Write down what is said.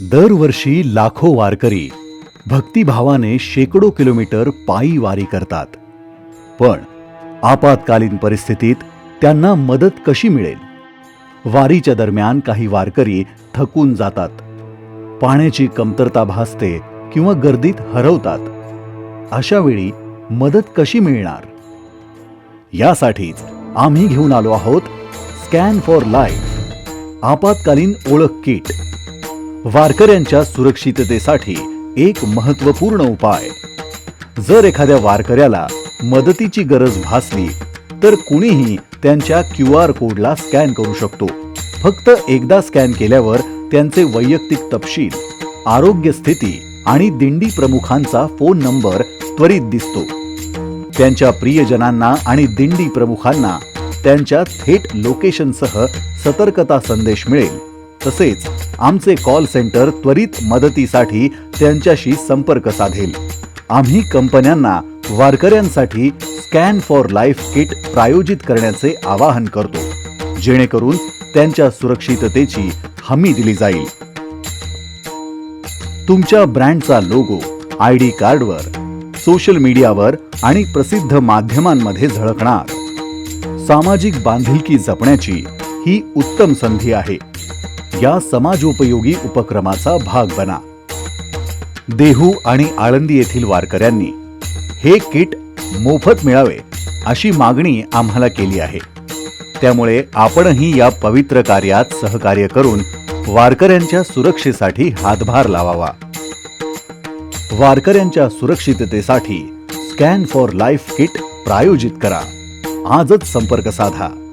दरवर्षी लाखो वारकरी भक्तिभावाने शेकडो किलोमीटर पायी वारी करतात. पण आपत्कालीन परिस्थितीत त्यांना मदत कशी मिळेल? वारीच्या दरम्यान काही वारकरी थकून जातात. पाण्याची कमतरता भासते किंवा गर्दीत हरवतात. अशा वेळी मदत कशी मिळणार? यासाठीच आम्ही घेऊन आलो आहोत स्कॅन फॉर लाईफ आपत्कालीन ओळख किट. वारकऱ्यांच्या सुरक्षिततेसाठी एक महत्त्वपूर्ण उपाय. जर एखाद्या वारकऱ्याला मदतीची गरज भासली तर कुणीही त्यांच्या क्यू आर कोडला स्कॅन करू शकतो. फक्त एकदा स्कॅन केल्यावर त्यांचे वैयक्तिक तपशील आरोग्य स्थिती आणि दिंडी प्रमुखांचा फोन नंबर त्वरित दिसतो. त्यांच्या प्रियजनांना आणि दिंडी प्रमुखांना त्यांच्या थेट लोकेशनसह सतर्कता संदेश मिळेल. तसेच आमचे कॉल सेंटर त्वरित मदतीसाठी त्यांच्याशी संपर्क साधेल. आम्ही कंपन्यांना वारकऱ्यांसाठी स्कॅन फॉर लाईफ किट प्रायोजित करण्याचे आवाहन करतो. जेणेकरून त्यांच्या सुरक्षिततेची हमी दिली जाईल. तुमच्या ब्रँडचा लोगो आय डी कार्डवर सोशल मीडियावर आणि प्रसिद्ध माध्यमांमध्ये झळकणार. सामाजिक बांधिलकी जपण्याची ही उत्तम संधी आहे. या समाजोपयोगी उपक्रमाचा भाग बना. देहू आणि आळंदी येथील वारकऱ्यांनी हे किट मोफत मिळावे अशी मागणी आम्हाला केली आहे. त्यामुळे आपणही या पवित्र कार्यात सहकार्य करून वारकऱ्यांच्या सुरक्षेसाठी हातभार लावावा. वारकऱ्यांच्या सुरक्षिततेसाठी स्कॅन फॉर लाईफ किट प्रायोजित करा. आजच संपर्क साधा.